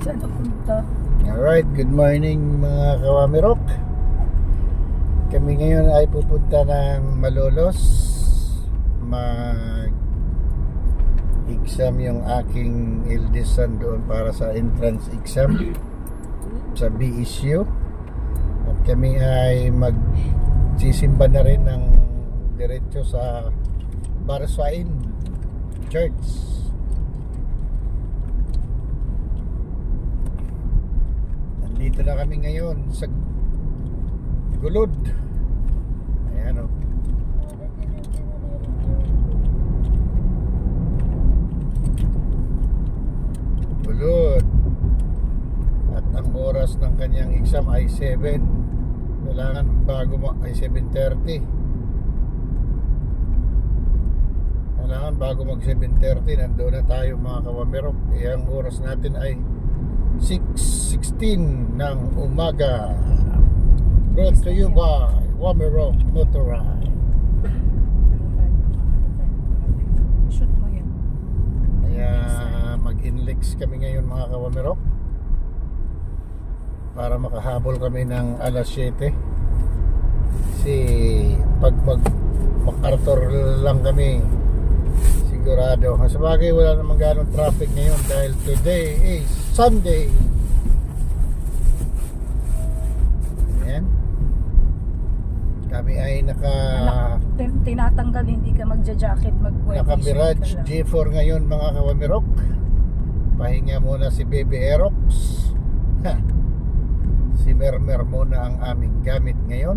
Saan ako punta? Alright, good morning mga kawamirok. Kami ngayon ay pupunta ng Malolos. Mag exam yung aking eldest son doon para sa entrance exam sa BSU. At kami ay magsisimba na rin ng diretso sa Barsain Church. Nandito na kami ngayon sa Gulod. Ayan o. Gulod. At ang oras ng kanyang exam ay 7. Kailangan bago mo ay 7.30. Kailangan bago mag 7.30 nandoon na tayo mga kawamirok. Eh, ang oras natin ay 6.16 ng umaga. Brought to you by Wamirok Motorai. Shoot mo yan. Kaya mag-inlex kami ngayon mga kawamirok para makahabol kami ng alas 7 kasi pag mag MacArthur lang kami sigurado sa bagay wala namang ganong traffic ngayon dahil today is Sunday. Ayan. Kami ay naka Anak, tin- tinatanggal, hindi ka magja-jacket, mag Naka Mirage G4 ngayon mga kawamirok. Pahinga muna si Baby Aerox. Ha. Si Mermer muna ang aming gamit ngayon.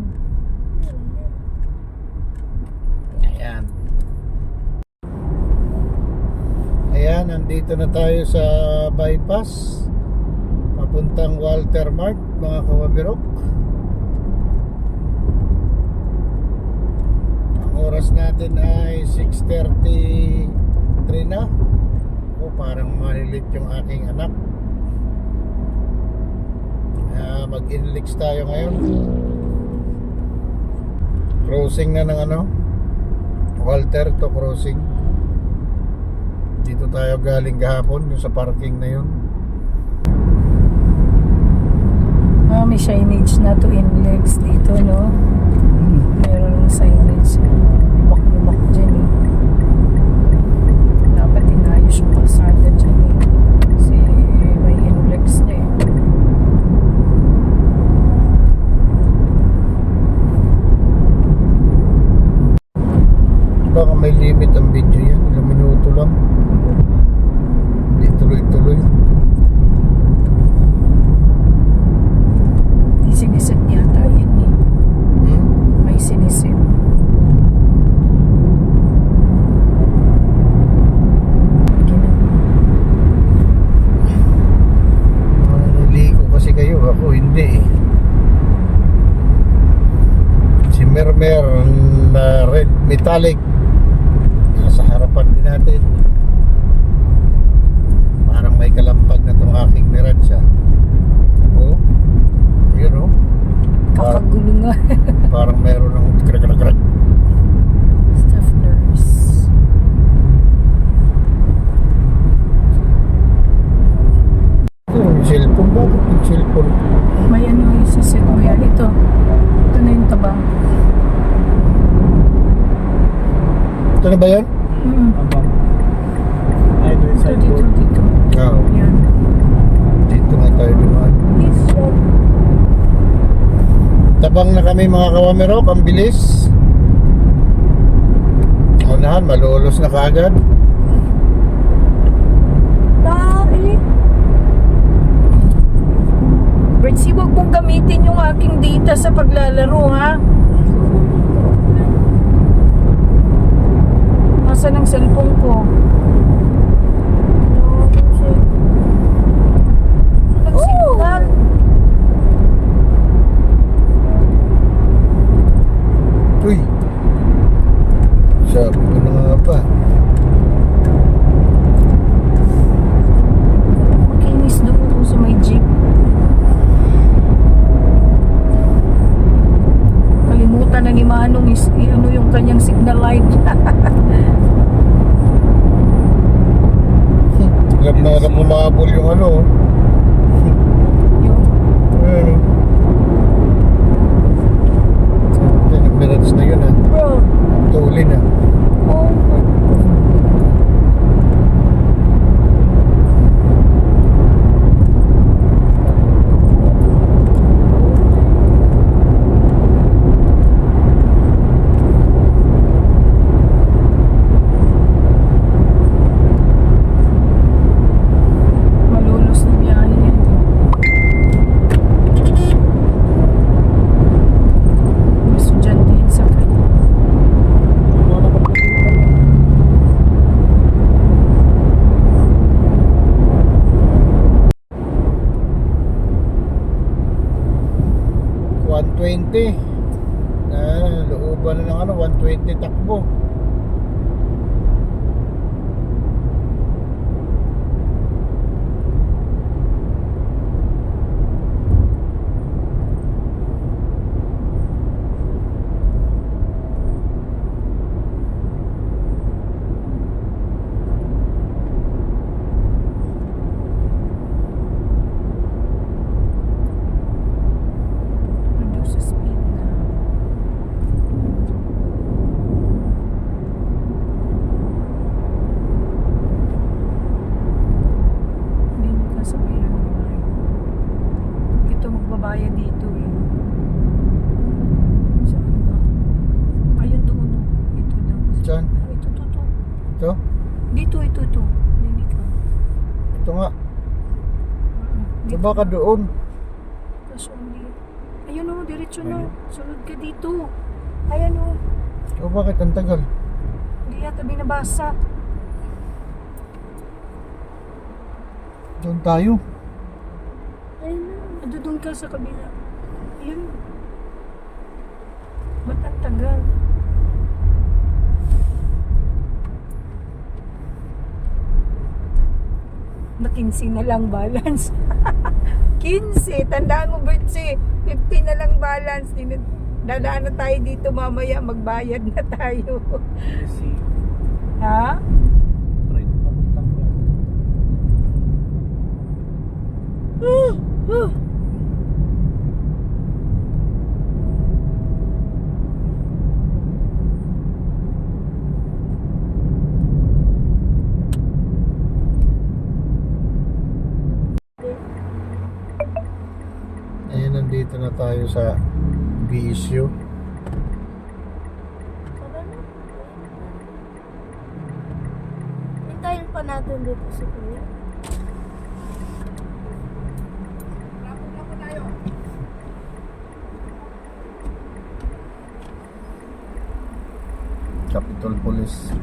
Ayan Ayan, nandito na tayo sa bypass. Papuntang Walter Mart mga kawamirok. Ang oras natin ay 6.33 na. O parang malilit yung aking anak. Kaya mag-inlix tayo ngayon. Crossing na ng ano? Walter to crossing Dito tayo galing gahapon Yung sa parking na yun Ah, may signage na to in legs dito, no? Meron signage. Lubak-lubak dyan, eh. Dapat inayos yung kalsada dyan, eh. Kasi may inlex na, eh. Baka may limit ang video yan Ilang minuto lang Hindi tuloy-tuloy Di sinisit yata yun, eh. hmm? May sinisit. Naligo kasi kayo, ako hindi eh. Si Mermer na metallic nasa harapan din natin. Parang may kalampag na itong aking Miranza. Oh, yun oh. Parang, parang meron ng krak krak krak. Staff nurse. Ito, yung cellphone. Bakit yung cellphone? May ano yung sa set mo yan. Ito. Ito na yung tabang. Ito na ba yan? Mm. Abang. Ay, doon sa dito, dito. Oo. Yan. Dito nga tayo dumaan. Yes, sir. Tabang na kami mga kawamirok, ang bilis. Unahan, malulos na kaagad. Dami. Bertsi, huwag mong gamitin yung aking data sa paglalaro, ha? Nasaan ang cellphone ko? Hirap na hirap humabol yung ano. Ayan 10 minutes na yun ha. Bro. Tuulin ha. 때 딱 보고 Dito. Diba ka doon? Kaso hindi. Ayun o, diretso na. Sunod ka dito. Ayan o. O bakit ang tagal? Hindi yata binabasa. Doon tayo. Ayun na. Ado doon ka sa kabila. Ayun. Ba't ang tagal? Na 15 na lang balance. 15. Tandaan mo, Bertsi. 50 na lang balance. Dadaan na tayo dito mamaya. Magbayad na tayo. Ha? Fred papuntang nandito na tayo sa BSU. Hintayin pa natin dito si Kuya. Capitol Police.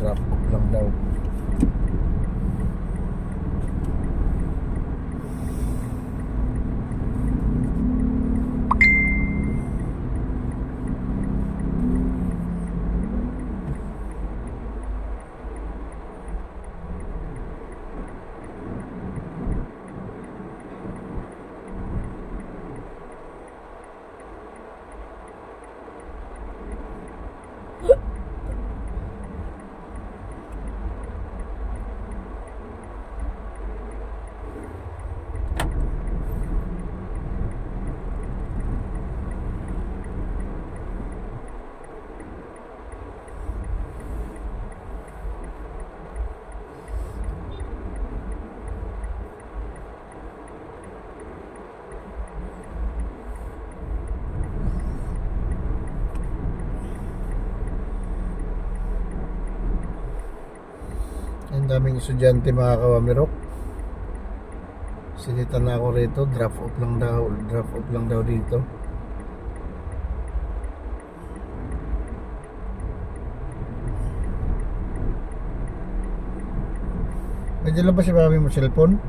Drop off lang daw. Ang daming estudyante mga kawamirok. Sinita na ako rito, drop off lang daw, drop off lang daw dito. Medyo lang ba si mami mo cellphone?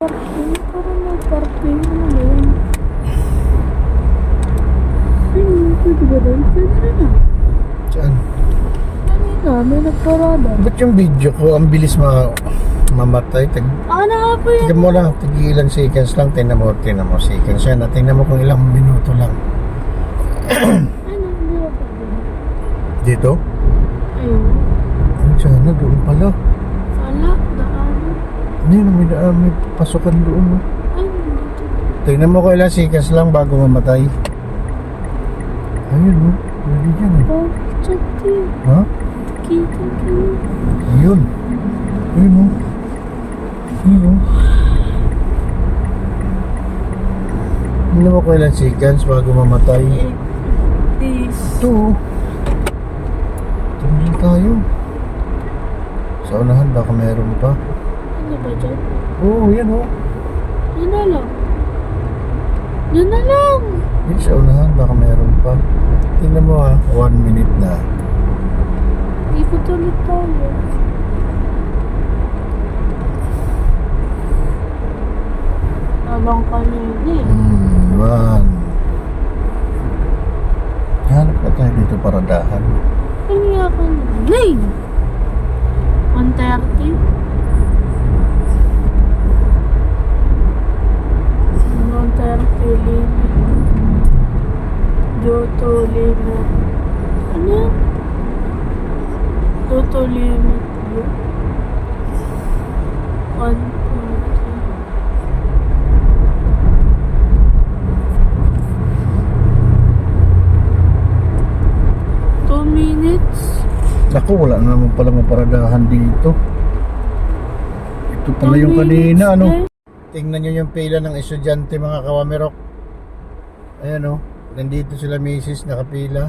Parking, parang may parking. Ano ba yun? Ayun, pwede ba doon? Pwede rin ah. Saan? Kanina, may nagparada. Ba't yung video ko ang bilis ma mamatay. Tag, Ako na nga po yun. tignan mo lang, tigilan seconds lang. Tingnan mo, tingnan mo seconds yan. At tingnan mo kung ilang minuto lang. Ano, hindi. Dito? Ayun. Ay, sana doon pala. Wala, daan. Ano yun, may, daan, may pasukan doon. no? Ay, dito. Tingnan mo kung ilang seconds lang bago mamatay. Ayun, no? Pwede dyan eh. Oh, chati. Ha? Kita ko. Ayun. Ayun, no? Ayun, no? Tingnan mo kung ilang seconds bago mamatay. Ito, oh. Tingnan tayo. Sa unahan, baka meron pa. Ano ba dyan? Oo, oh, yan, oh. Yan na lang. Yan na lang. Yan sa unahan, baka meron pa. Tingnan mo, ha. One minute na. Ikot ulit tayo. Abang kanina eh. Hmm, one. Hanap na tayo dito para dahan. Ano nga ka na? Nay! 130? 130 limit. Dito limit. Ano yan? Dito limit. One, Two minutes. Naku, wala na naman pala maparadahan dito. Ito pala yung kanina, ano? Tingnan nyo yung pila ng estudyante mga kawamirok. Ayan o. Nandito sila misis nakapila.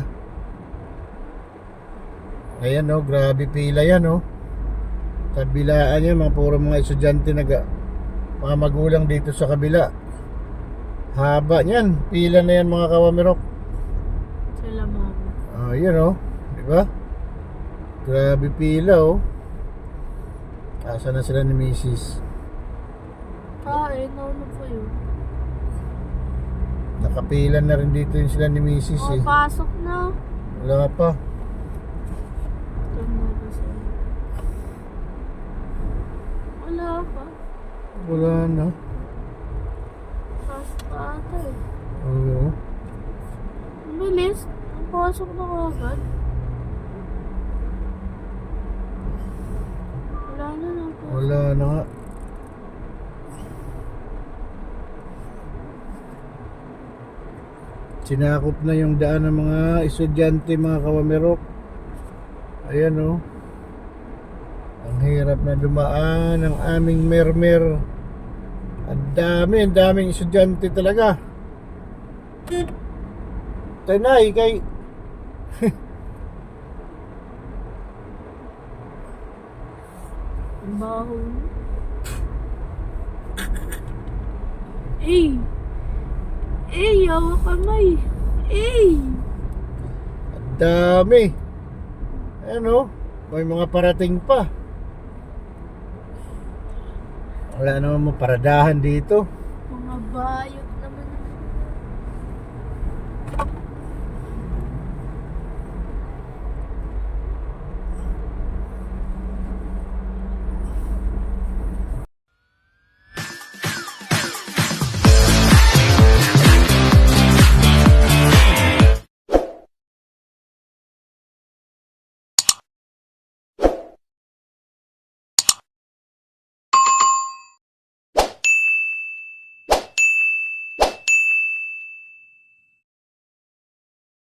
Ayan o. Grabe pila yan o. Kabilaan yan. Mga puro mga estudyante nag mga magulang dito sa kabila. Haba niyan. Pila na yan mga kawamirok. Sila mama. Ah, yun o. Di ba? Grabe pila o. Asa na sila ni misis? Ah, eh, nauna po yun. Nakapila na rin dito yung sila ni misis Oh, eh. pasok na. Wala pa. Tama ba sa'yo? Wala pa. Wala na. Pasok pa ata eh. Oo. Ang bilis. Ang pasok na kagad. Wala na na po. Wala na nga. Sinakop na yung daan ng mga estudyante, mga kawamerok. Ayan o. Ang hirap na dumaan ang aming mermer. Ang dami, ang daming estudyante talaga. Tanay, kay... Ang baho. Eh! Eh, yawa kamay. Ang dami. Ayan o. May mga parating pa. Wala naman maparadahan dito. Mga bayo